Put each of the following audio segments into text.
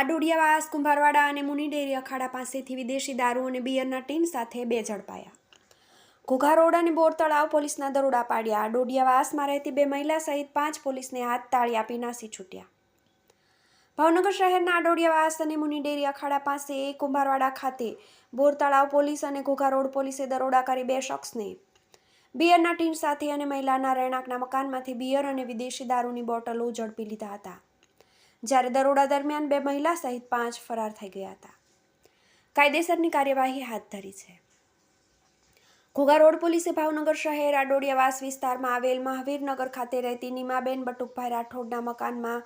આડોડિયાવાસ, કુંભારવાડા અને મુનિડેરી અખાડા પાસેથી વિદેશી દારૂ અને બિયરના ટીન સાથે બે ઝડપાયા. ઘોઘા રોડ અને બોર તળાવ પોલીસના દરોડા પાડ્યા. આડોડિયાવાસમાં રહેતી બે મહિલા સહિત પાંચ પોલીસને હાથ તાળી આપી નાસી છૂટ્યા. ભાવનગર શહેરના આડોડિયાવાસ અને મુનિડેરી અખાડા પાસે કુંભારવાડા ખાતે બોર તળાવ પોલીસ અને ઘોઘા રોડ પોલીસે દરોડા કરી બે શખ્સને બિયરના ટીન સાથે અને મહિલાના રહેણાંકના મકાનમાંથી બિયર અને વિદેશી દારૂની બોટલો ઝડપી લીધા હતા. જ્યારે દરોડા દરમિયાન બે મહિલા સહિત પાંચ ફરાર થઈ ગયા હતા. કાયદેસરની કાર્યવાહી હાથ ધરી છે. ઘોઘા રોડ પોલીસે ભાવનગર શહેર આડોડિયાવાસ વિસ્તારમાં આવેલ મહાવીરનગર ખાતે રહેતી નીમાબેન બટુકભાઈ રાઠોડના મકાનમાં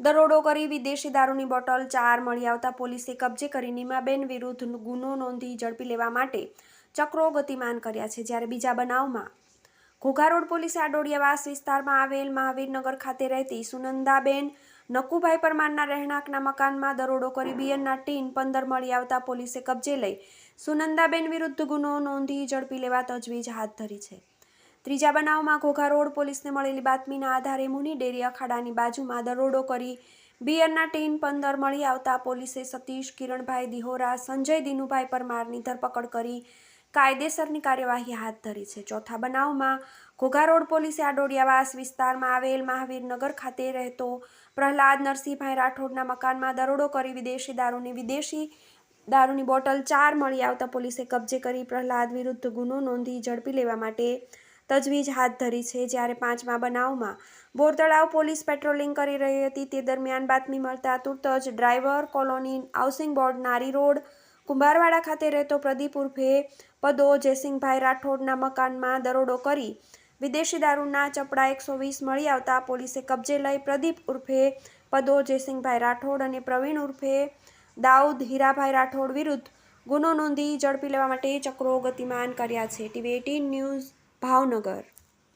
દરોડો કરી વિદેશી દારૂની બોટલ, ચાર મળી આવતા પોલીસે કબજે કરી નીમાબેન વિરુદ્ધ ગુનો નોંધી ઝડપી લેવા માટે ચક્રો ગતિમાન કર્યા છે. જ્યારે બીજા બનાવમાં ઘોઘા રોડ પોલીસે આડોડિયાવાસ વિસ્તારમાં આવેલ મહાવીરનગર ખાતે રહેતી સુનંદાબેન નકુભાઈ પરમારના રહેણાંકના મકાનમાં દરોડો કરી બિયરના ટીન પંદર મળી આવતા પોલીસે કબજે લઈ સુનંદાબેન વિરુદ્ધ ગુનો નોંધી ઝડપી લેવા તજવીજ હાથ ધરી છે. ત્રીજા બનાવમાં ઘોઘા રોડ પોલીસને મળેલી બાતમીના આધારે મુની ડેરી અખાડાની બાજુમાં દરોડો કરી બિયરના ટીન પંદર મળી આવતા પોલીસે સતીશ કિરણભાઈ દિહોરા, સંજય દિનુભાઈ પરમારની ધરપકડ કરી કાયદેસરની કાર્યવાહી હાથ ધરી છે. ચોથા બનાવમાં ઘોઘા રોડ પોલીસે આડોડિયાવાસ વિસ્તારમાં આવેલ મહાવીરનગર ખાતે રહેતો પ્રહલાદ નરસિંહભાઈ રાઠોડના મકાનમાં દરોડો કરી વિદેશી દારૂની વિદેશી દારૂની બોટલ ચાર મળી આવતા પોલીસે કબજે કરી પ્રહલાદ વિરુદ્ધ ગુનો નોંધી ઝડપી લેવા માટે તજવીજ હાથ ધરી છે. જ્યારે પાંચમા બનાવમાં બોરતળાવ પોલીસ પેટ્રોલિંગ કરી રહી હતી, તે દરમિયાન બાતમી મળતા તુરત જ driver colony housing board Nari road Kumbharwada ખાતે રહેતો પ્રદીપ ઉર્ફે પદો જયસિંહભાઈ રાઠોડના મકાનમાં દરોડો કરી વિદેશી દારૂના ચપડા એકસો વીસ મળી આવતા પોલીસે કબજે લઈ પ્રદીપ ઉર્ફે પદો જયસિંહભાઈ રાઠોડ અને પ્રવીણ ઉર્ફે દાઉદ હીરાભાઈ રાઠોડ વિરુદ્ધ ગુનો નોંધી ઝડપી લેવા માટે ચક્રો ગતિમાન કર્યા છે. TV eighteen news Bhavnagar.